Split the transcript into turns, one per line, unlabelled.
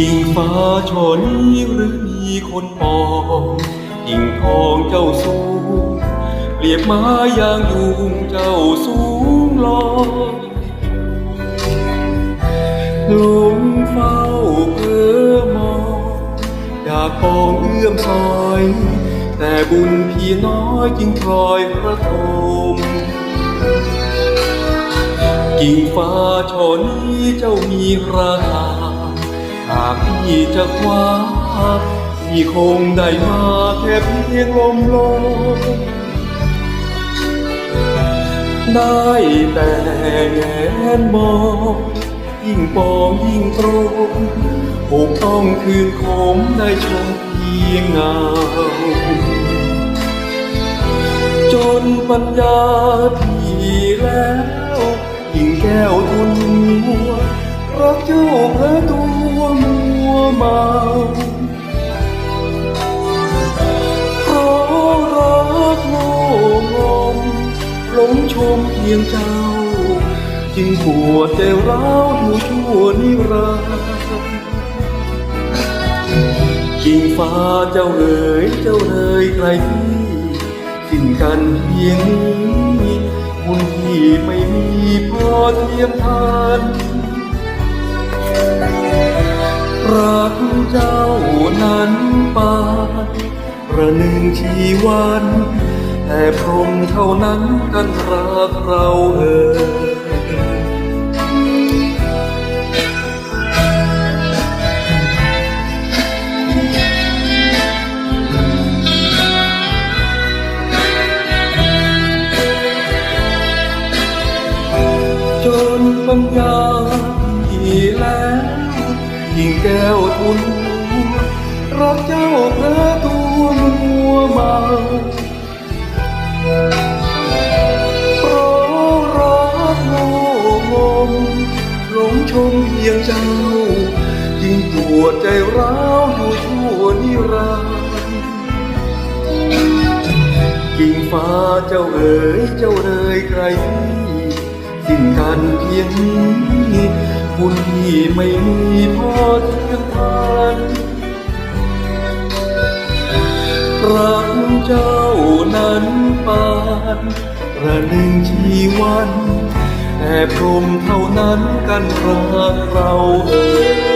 กิ่งฟ้าชอนี้หรือมีคนปองกิ่งทองเจ้าสูงเปรียบไม้ยางยุงเจ้าสูงลอยลงเฝ้าเพื่อมองอยากปองเอื้อมซอย แต่บุญพี่น้อยจึงพลอยพระทมกิ่งฟ้าชอนี้เจ้ามีราคาากพี่จะคว้าพี่คงได้มาแค่เพียงลมลมได้แต่แงนมองยิ่งปองยิ่งตรงคงต้องคืนคมได้ชมเพียงเงาจนปัญญาพี่แล้วยิ่งแก้วทุนหัว รักเจ้าเพอตัวมัวเมาเพราะรักโง่งมหลงชมเพียงเจ้า จึงปวดใจร้าวอยู่ชั่วนิรันดร์กิ่งฟ้าเจ้าเอ๋ยเจ้าเลยใครพี่สิ้นกันเพียงนี้บุญที่ไม่มีพอเทียมทาน รักเจ้านั้นปานประหนึ่งชีวันแต่พรมเท่านั้นกันรักเราเอ่ยจนปัญญาที่แล้ว ยิ่งแก้วทุนรักเจ้าเพอตัวมัวเมาเพราะรักโง่งมหลงชมเพียงเจ้าจึงปวดใจร้าวอยู่ชั่วนิรันดร์กิ่งฟ้าเจ้าเอ๋ยเจ้าเลยใคร สิ้นกันเพียงนี้ บุญที่ไม่มีพอเทียงทานรักเจ้านั้นปานระหนึ่งชีวันแต่พรมเท่านั้นกันรักเราเอ๋ย